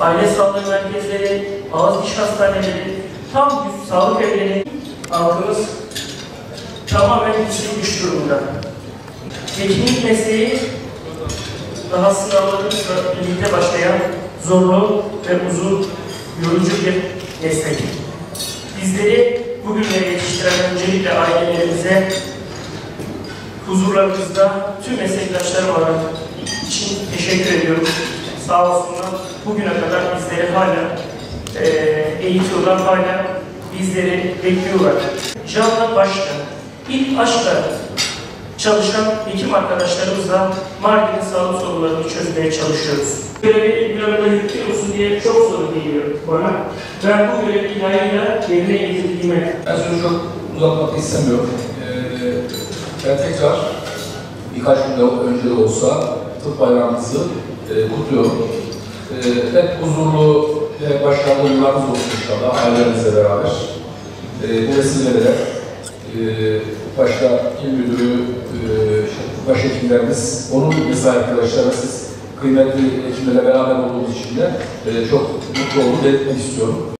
aile sağlığı merkezleri, ağız diş hastaneleri, tam bir sağlık evleri halkımız tamamen yükselmiş durumda. Hekimlik mesleği daha sınavlarımızla birlikte başlayan zorlu ve uzun, yorucu bir meslek. Bizleri bugünlere yetiştiren öncelikle ailelerimize, huzurlarınızda tüm meslektaşlarım olarak. Sağ olsunlar. Bugüne kadar bizleri hala e, eğitiyorlar, hala bizleri bekliyorlar. Canla başla, ilk aşkla çalışan hekim arkadaşlarımızla Mardin'in sağlık sorunlarını çözmeye çalışıyoruz. Görevi bir arada yürütüyorsun diye çok soru geliyor bana. Ben bu görevi layığıyla yerine getirdiğime Ben sözü çok uzatmak istemiyorum. Ee, ben tekrar birkaç gün önce de olsa tıp bayramımızı e, kutluyorum. Ee, hep huzurlu ve başarılı yıllarımız olsun inşallah ailemizle beraber. Ee, bu vesileyle e, başta il müdürü, e, başhekimlerimiz, onun mesai arkadaşlar ve siz kıymetli hekimlerle beraber olduğumuz için de e, çok mutlu oldum belirtmek istiyorum.